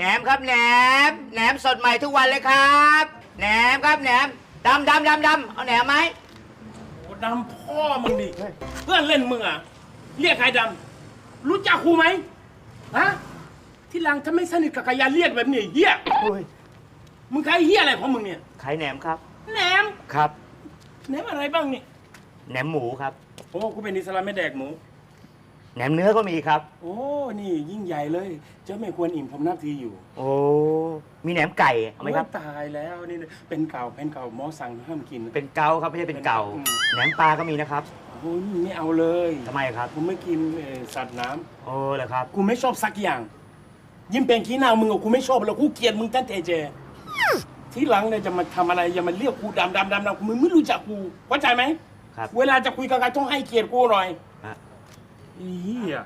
แหนมครับแหนมแหนมสดใหม่ทุกวันเลยครับแหนมครับแหนมดำดำดำดำเอาแหนมไหมโอ้ดำพ่อมึงดิเพื่อนเล่นมึงอะเรียกใครดำรู้จักครูไหมฮะที่หลังถ้าไม่สนิทกับกายาเรียกแบบนี้เฮียโอ้ยมึงใครเฮียอะไรของมึงเนี่ยขายแหนมครับแหนมครับแหนมอะไรบ้างนี่แหนมหมูครับโอ้กูเป็นอิสลามไม่แดกหมูแหนมเนื้อก็มีครับ โอ้ นี่ยิ่งใหญ่เลย เจ้าไม่ควรอิ่มผมนับทีอยู่โอ้ มีแหนมไก่เอาไหมครับ โอ้ยตายแล้วนี่เป็นเก่าเป็นเก่าหมอสั่งห้ามกิน เป็นเกาครับไม่ใช่เป็นเก่า อืม แหนมปลาก็มีนะครับโอ้ยไม่เอาเลยทำไมครับ กูไม่กินเอ่อสัตว์น้ำโอ้เหรอครับ กูไม่ชอบสักอย่าง ยิ่งเป็นขี้หน้ามึงอะกูไม่ชอบแล้วกูเกลียดมึงตั้งแต่เจ ที่หลังเนี่ยจะมาทำอะไรอย่ามาเรียกกูดำดำดำดำมึงไม่รู้จักกูเข้าใจไหมครับ เวลาจะคุยกับใครต้องให้เกียรติกูหน่อยฮะ อีเหี้ย